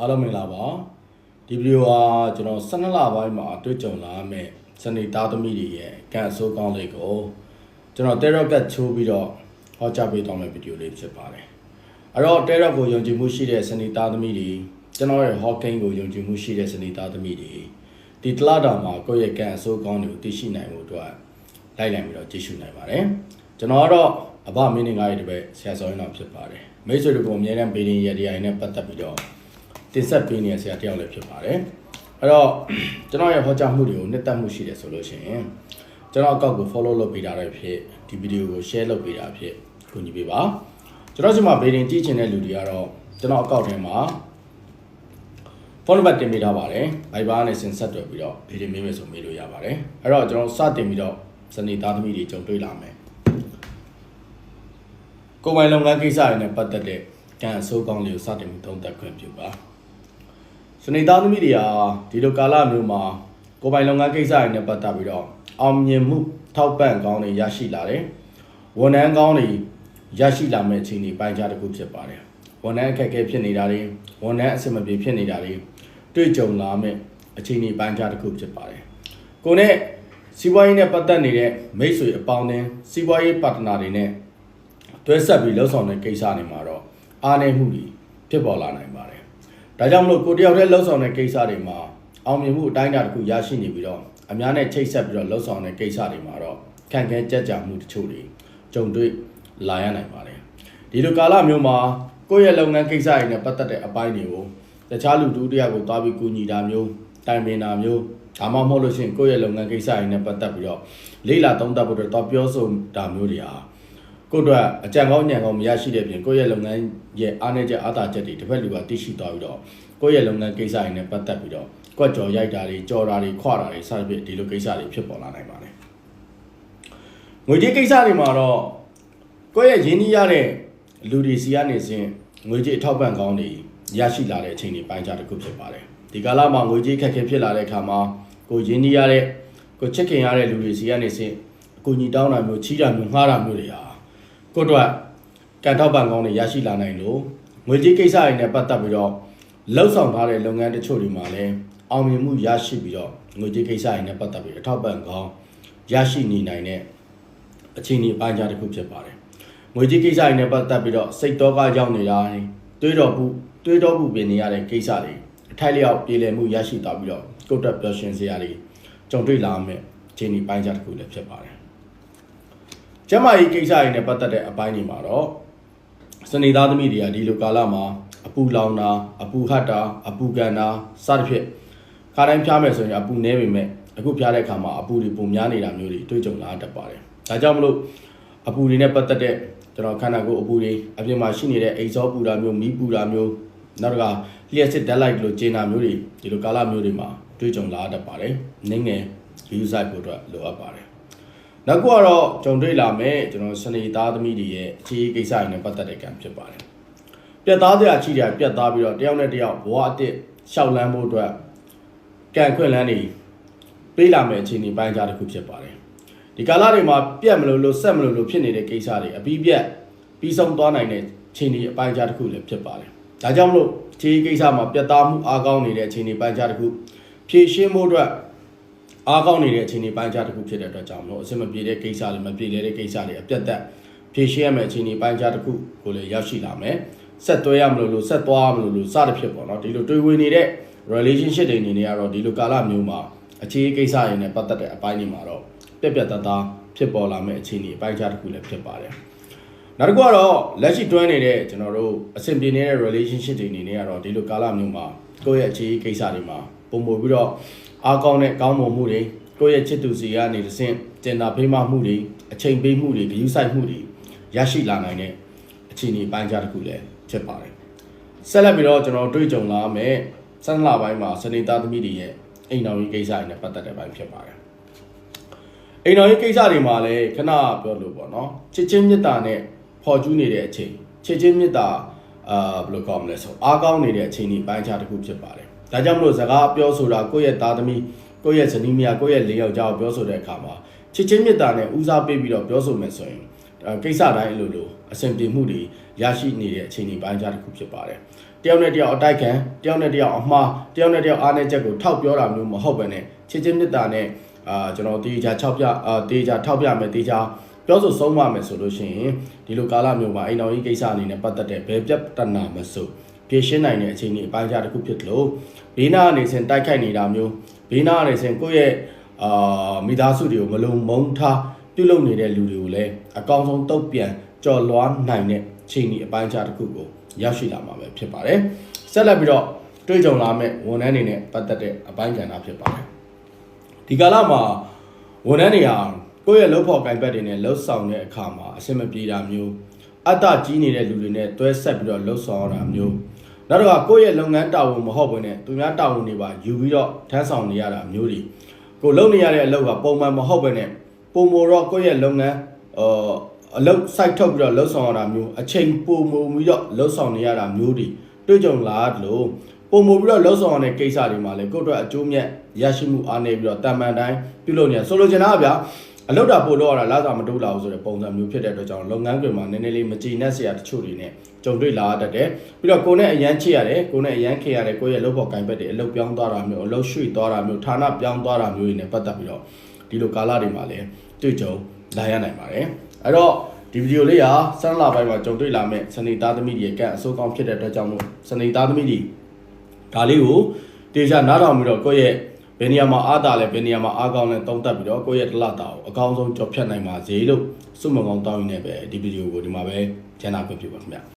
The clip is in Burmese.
အားလုံးမင်္ဂလာပါဒီဗီဒီယိုဟာကျွန်တော်12လပိုင်းမှာတွေ့ကြုံလာမယ့်စနေသားသမီးတွေရဲ့ကန်အဆိုးကောင်းလေးကိုကျွန်တော် Terror Cut ချိုးပြီးတော့ဟောကြားပေးသွားမယ့်ဗီဒီယိုလေးဖြစ်ပါတယ်အဲ့တော့ Terror ကိုယုံကြည်မှုရှိတဲ့စနေသားသမီးတွေကျွန်တော်ရဲ့ Hawking ကိုယုံကြည်မှုရှိတဲ့စနေသားသမီးတွေဒီတလားတော်မှာကိုယ့်ရဲ့ကန်အဆိုးကောင်းတွေကိုသိရှိနိုင်မှုအတွက်လိုက်လံပြီးတော့ကြည့်ရှုနိုင်ပါတယ်ကျွန်တော်ကတော့အဘမင်းငါရဲ့တပည့်ဆရာစောရင်တော်ဖြစ်ပါတယ်မိတ်ဆွေတို့ကအများနဲ့ဗီဒီယိုရည်ရည်နဲ့ပတ်သက်ပြီးတော့ တင်ဆက်ပေးနေတဲ့ဆရာတယောက်လည်းဖြစ်ပါတယ်အဲ့တော့ကျွန်တော်ရဲ့ဟောကြားမှုတွေကိုနှစ်သက်မှုရှိတယ်ဆိုလို့ရှိရင်ကျွန်တော်အကောက်ကို follow လုပ်ပေးတာလည်းဖြစ်ဒီဗီဒီယိုကို share လုပ်ပေးတာဖြစ်ကူညီပေးပါကျွန်တော်ဒီမှာဗီဒီယိုကြည့်ချင်တဲ့လူတွေကတော့ကျွန်တော်အကောက်ထဲမှာဖုန်းနံပါတ်တင်ပေးထားပါတယ်။ Viber နဲ့ဆင်ဆက်တွေ့ပြီးတော့ဗီဒီယိုမေးမယ်ဆိုမေးလို့ရပါတယ်။အဲ့တော့ကျွန်တော်စတင်ပြီးတော့စနေသားသမီးတွေကြုံတွေ့လာမယ်။ကိုယ်ပိုင်လုပ်ငန်းကိစ္စတွေနဲ့ပတ်သက်တဲ့ကံအဆိုးကောင်းလေးကိုစတင်ပြီးသုံးသပ်ခွင့်ပြုပါ။ စနေသားသမီးတွေဟာဒီလိုကာလမျိုးမှာကိုယ်ပိုင်လုပ်ငန်းကိစ္စတွေနဲ့ပတ်သက်ပြီးတော့အောင်မြင်မှုထောက်ပံ့ကောင်းတွေရရှိလာတယ်။ဝန်ထမ်းကောင်းတွေရရှိလာမယ့်အခြေအနေပိုင်းခြားတစ်ခုဖြစ်ပါတယ်။ဝန်ထမ်းအခက်အခဲဖြစ်နေတာတွေဝန်ထမ်းအဆင်မပြေဖြစ်နေတာတွေတွေ့ကြုံလာမယ့်အခြေအနေပိုင်းခြားတစ်ခုဖြစ်ပါတယ်။ကိုနဲ့စီးပွားရေးနဲ့ပတ်သက်နေတဲ့မိတ်ဆွေအပေါင်းအသင်းစီးပွားရေးပါတနာတွေနဲ့တွဲဆက်ပြီးလှုပ်ဆောင်တဲ့ကိစ္စတွေမှာတော့အားနည်းမှုတွေဖြစ်ပေါ်လာနိုင်ပါတယ်။ ဒါကြောင့်မလို့ကိုတယောက်တည်းလှုပ်ဆောင်တဲ့ကိစ္စတွေမှာအောင်မြင်မှုအတိုင်းအတာတစ်ခုရရှိနေပြီးတော့အများနဲ့ချိတ်ဆက်ပြီးတော့လှုပ်ဆောင်တဲ့ကိစ္စတွေမှာတော့ခံခဲကြက်ကြမှုတချို့တွေကြုံတွေ့လာရနိုင်ပါတယ်။ဒီလိုကာလမျိုးမှာကိုယ့်ရဲ့လုပ်ငန်းကိစ္စတွေနဲ့ပတ်သက်တဲ့အပိုင်းတွေကိုတခြားလူတူတယောက်ကိုသွားပြီးကူညီတာမျိုးတိုင်ပင်တာမျိုးဒါမှမဟုတ်လို့ရှိရင်ကိုယ့်ရဲ့လုပ်ငန်းကိစ္စတွေနဲ့ပတ်သက်ပြီးတော့လေးလာသုံးသပ်ဖို့အတွက်တော့ပြောဆိုတာမျိုးတွေဟာ ကိုယ့်အတွက်အကြံကောင်းဉာဏ်ကောင်းမရရှိတဲ့ပြင်ကိုယ့်ရဲ့လုပ်ငန်းရဲ့အားနည်းချက်အားသာချက်တွေတစ်ဖက်လူကသိရှိသွားပြီးတော့ကိုယ့်ရဲ့လုပ်ငန်းကိစ္စတွေနဲ့ပတ်သက်ပြီးတော့ကွက်ကြော်ရိုက်တာတွေကြော်တာတွေခွတာတွေစသဖြင့်ဒီလိုကိစ္စတွေဖြစ်ပေါ်လာနိုင်ပါတယ်ငွေကြေးကိစ္စတွေမှာတော့ကိုယ့်ရဲ့ရင်းနှီးရတဲ့လူတွေစီကနေစဉ်ငွေကြေးအထောက်ပံ့ကောင်းတွေရရှိလာတဲ့အချိန်တွေပိုင်းခြားတစ်ခုဖြစ်ပါတယ်ဒီကာလမှာငွေကြေးခက်ခဲဖြစ်လာတဲ့အခါမှာကိုရင်းနှီးရတဲ့ကိုချစ်ခင်ရတဲ့လူတွေစီကနေစဉ်အကူအညီတောင်းတာမျိုးချီးတာမျိုးငှားတာမျိုးတွေဟာ ကိုယ့်အတွက်ကန်ထောက်ပံ့ကောင်းတွေရရှိလာနိုင်လို့ငွေကြေးကိစ္စတွေနဲ့ပတ်သက်ပြီးတော့လှုပ်ဆောင်ထားတဲ့လုပ်ငန်းတချို့တွေမှာလည်းအောင်မြင်မှုရရှိပြီးတော့ငွေကြေးကိစ္စတွေနဲ့ပတ်သက်ပြီးအထောက်ပံ့ကောင်းရရှိနေနိုင်တဲ့အခြေအနေအပိုင်းခြားတစ်ခုဖြစ်ပါတယ်ငွေကြေးကိစ္စတွေနဲ့ပတ်သက်ပြီးတော့စိတ်တော့ကရောက်နေတာတွေးတော်မှုတွေးတော်မှုပြင်နေရတဲ့ကိစ္စတွေအထိုက်လျောက်ပြည်လည်မှုရရှိသွားပြီးတော့ကိုယ့်အတွက်ပျော်ရွှင်စရာတွေကြုံတွေ့လာမယ့်အခြေအနေပိုင်းခြားတစ်ခုလည်းဖြစ်ပါတယ် ကျမကြီးကိစ္စတွေနဲ့ပတ်သက်တဲ့အပိုင်းတွေမှာတော့စနေသားသမီးတွေကဒီလိုကာလမှာအပူလောင်တာအပူဟတ်တာအပူကန်တာစသဖြင့်ခါတိုင်းဖျားမယ်ဆိုရင်အပူနည်းပေမဲ့အခုဖျားတဲ့အခါမှာအပူတွေပုံများနေတာမျိုးတွေတွေ့ကြုံလာတတ်ပါတယ်ဒါကြောင့်မလို့အပူတွေနဲ့ပတ်သက်တဲ့ကျွန်တော်ခန္ဓာကိုယ်အပူတွေအပြင်မှာရှိနေတဲ့အိတ်ဇောပူတာမျိုးမီးပူတာမျိုးနောက်တစ်ခါလျှက်စစ်ဓာတ်လိုက်လို့ကျင်းတာမျိုးတွေဒီလိုကာလမျိုးတွေမှာတွေ့ကြုံလာတတ်ပါတယ်။နင်းငယ် view site ဖို့အတွက်လိုအပ်ပါတယ်။ နောက်တစ်ခုကတော့ကြုံတွေ့လာမယ်ကျွန်တော်စနေသားသမီးတွေရဲ့အခြေအကိစ္စတွေနဲ့ပတ်သက်တဲ့ကံဖြစ်ပါတယ်။ပြတ်သားတဲ့အချီတွေပြတ်သားပြီးတော့တယောက်နဲ့တယောက်ဘဝအစ်ရှောက်လန်းဖို့အတွက်ကံခွင့်လန်းနေပေးလာမယ့်အခြေအနေပိုင်းခြားတစ်ခုဖြစ်ပါတယ်။ဒီကာလတွေမှာပြတ်မလို့လို့ဆက်မလို့လို့ဖြစ်နေတဲ့ကိစ္စတွေအပြီးပြတ်ပြီးဆုံးသွားနိုင်တဲ့အခြေအနေအပိုင်းခြားတစ်ခုလည်းဖြစ်ပါတယ်။ဒါကြောင့်မလို့ခြေကိစ္စမှာပြတ်သားမှုအားကောင်းနေတဲ့အခြေအနေပိုင်းခြားတစ်ခုဖြည့်ရှင်းဖို့အတွက် အားကောင်းနေတဲ့အခြေအနေပိုင်းခြားတစ်ခုဖြစ်တဲ့အတွက်ကြောင့်မလို့အစမပြေတဲ့ကိစ္စတွေမပြေလဲတဲ့ကိစ္စတွေအပြတ်သက်ဖြည့်ရှင်းရမယ့်အခြေအနေပိုင်းခြားတစ်ခုကိုလည်းရောက်ရှိလာမယ်။ဆက်သွဲရမလို့လို့ဆက်သွားမလို့လို့စသဖြင့်ပေါ့နော်ဒီလိုတွေးဝေနေတဲ့ relationship တွေအနေနဲ့ကတော့ဒီလိုကာလမျိုးမှာအခြေအကိစ္စတွေနဲ့ပတ်သက်တဲ့အပိုင်းတွေမှာတော့ပြက်ပြက်သားသားဖြစ်ပေါ်လာမယ့်အခြေအနေအပိုင်းခြားတစ်ခုလည်းဖြစ်ပါတယ်။နောက်တစ်ခုကတော့လက်ရှိတွဲနေတဲ့ကျွန်တော်တို့အဆင်ပြေနေတဲ့ relationship တွေအနေနဲ့ကတော့ဒီလိုကာလမျိုးမှာကိုယ့်ရဲ့အခြေကိစ္စတွေမှာပုံပေါ်ပြီးတော့ အားကောင်းတဲ့ကောင်းမွန်မှုတွေကိုယ့်ရဲ့ချစ်သူစီကနေတစ်ဆင့်တင်တာဖေးမမှုတွေအချိန်ပေးမှုတွေဂရုစိုက်မှုတွေရရှိလာနိုင်တဲ့အခြေအနေပိုင်းခြားတစ်ခုလည်းဖြစ်ပါတယ်။ဆက်လက်ပြီးတော့ကျွန်တော်တွေ့ကြုံလာမယ့်ဆန်းလာပိုင်းမှာစနေသားသမီးတွေရဲ့အိမ်တော်ကြီးကိစ္စတွေနဲ့ပတ်သက်တဲ့ပိုင်းဖြစ်ပါတယ်။အိမ်တော်ကြီးကိစ္စတွေမှာလည်းခဏပြောလို့ပေါ့နော်ချစ်ချင်းမေတ္တာနဲ့ပေါ်ကျူးနေတဲ့အချိန်ချစ်ချင်းမေတ္တာအာဘယ်လိုကောင်းမလဲဆိုအားကောင်းနေတဲ့အချိန်ဒီပိုင်းခြားတစ်ခုဖြစ်ပါတယ်။ ဒါကြောင့်မလို့စကားပြောဆိုတာကိုယ့်ရဲ့သားသမီးကိုယ့်ရဲ့ဇနီးမယားကိုယ့်ရဲ့လေးယောက်ျားကိုပြောဆိုတဲ့အခါမှာချစ်ချင်းမေတ္တာနဲ့ဦးစားပေးပြီးတော့ပြောဆိုမယ်ဆိုရင်ကိစ္စတိုင်းအလိုလိုအဆင်ပြေမှုတွေရရှိနေတဲ့အချိန်ဒီပိုင်းခြားတစ်ခုဖြစ်ပါတယ်။တယောက်နဲ့တယောက်အတိုက်ခံတယောက်နဲ့တယောက်အမှားတယောက်နဲ့တယောက်အားနည်းချက်ကိုထောက်ပြောတာမျိုးမဟုတ်ပဲနဲ့ချစ်ချင်းမြတ်တာနဲ့အာကျွန်တော်တေချာ6ပြအာတေချာထောက်ပြမယ်တေချာပြောဆိုဆုံးမမယ်ဆိုလို့ရှိရင်ဒီလိုကာလမျိုးမှာအိမ်တော်ကြီးကိစ္စအနေနဲ့ပတ်သက်တဲ့ဘယ်ပြဿနာမဆို ဖြေရှင်းနိုင်တဲ့အခြေအနေအပိုင်းခြားတစ်ခုဖြစ်လို့ဘေးနာကနေစဉ်တိုက်ခိုက်နေတာမျိုးဘေးနာကနေစဉ်ကိုယ့်ရဲ့အာမိသားစုတွေကိုမလုံမုန်းထားပြုလုပ်နေတဲ့လူတွေကိုလည်းအကောင်းဆုံးတုတ်ပြန်ကြော်လွှားနိုင်တဲ့အခြေအနေအပိုင်းခြားတစ်ခုကိုရောက်ရှိလာမှာပဲဖြစ်ပါတယ်ဆက်လက်ပြီးတော့တွေ့ကြုံလာမဲ့ဝန်ထမ်းတွေနဲ့ပတ်သက်တဲ့အပိုင်းကဏ္ဍဖြစ်ပါတယ်ဒီကာလမှာဝန်ထမ်းတွေဟာကိုယ့်ရဲ့လုပ်ဖို့ကင်ပတ်တွေနဲ့လှုပ်ဆောင်တဲ့အခါမှာအဆင်မပြေတာမျိုးအတ္တကြီးနေတဲ့လူတွေနဲ့တွဲဆက်ပြီးတော့လှုပ်ဆောင်ရတာမျိုး နောက်တော့ကိုယ့်ရဲ့လုပ်ငန်းတာဝန်မဟုတ်ဘဲနဲ့သူများတာဝန်တွေပါယူပြီးတော့ထမ်းဆောင်နေရတာမျိုးတွေကိုလုပ်နေရတဲ့အလုပ်ကပုံမှန်မဟုတ်ဘဲနဲ့ပုံမတော့ကိုယ့်ရဲ့လုပ်ငန်းအာအလုပ် site ထုတ်ပြီးတော့လှုပ်ဆောင်ရတာမျိုးအချိန်ပုံမပြီးတော့လှုပ်ဆောင်နေရတာမျိုးတွေတွေ့ကြုံလာလို့ပုံမပြီးတော့လှုပ်ဆောင်ရတဲ့ကိစ္စတွေမှာလည်းကိုယ့်အတွက်အကျိုးမြတ်ရရှိမှုအားနေပြီးတော့တာမန်တိုင်းပြုလုပ်နေရဆိုလိုချင်တာကဗျာ အလုပ်တာပို့လို့ရတာလာစားမတိုးလာဘူးဆိုတဲ့ပုံစံမျိုးဖြစ်တဲ့အတွက်ကြောင့်လုပ်ငန်းတွေမှာနည်းနည်းလေးမကြည်နက်စရာတချို့တွေနဲ့ကြုံတွေ့လာတတ်တယ်ပြီးတော့ကိုယ်နဲ့အရန်ချစ်ရတယ်ကိုယ်နဲ့အရန်ခေရတယ်ကိုယ့်ရဲ့လုပ်ဖို့ကင်ဘက်တွေအလုပ်ပြောင်းသွားတာမျိုးအလုပ်ရွှေ့သွားတာမျိုးဌာနပြောင်းသွားတာမျိုးတွေနဲ့ပတ်သက်ပြီးတော့ဒီလိုကာလတွေမှာလည်းတွေ့ကြုံလာရနိုင်ပါတယ်အဲ့တော့ဒီဗီဒီယိုလေးဟာစမ်းလာပိုင်းမှာကြုံတွေ့လာမဲ့စနေသားသမီးတွေရဲ့ကန့်အစိုးကောင်းဖြစ်တဲ့အတွက်ကြောင့်မို့စနေသားသမီးတွေဒါလေးကိုတေချာနားထောင်ပြီးတော့ကိုယ့်ရဲ့ဘ ယ်နေရာမှာအားတာလဲဘယ်နေရာမှာအားကောင်းလဲတုံးတက်ပြီးတော့ကိုယ့်ရဲ့တလတာကိုအကောင်းဆုံးကြော်ဖြတ်နိုင်ပါစေလို့စွမကောင်းတောင်းရင်းနဲ့ပဲဒီဗီဒီယိုကိုဒီမှာပဲကျန်တာပြပြပါခင်ဗျ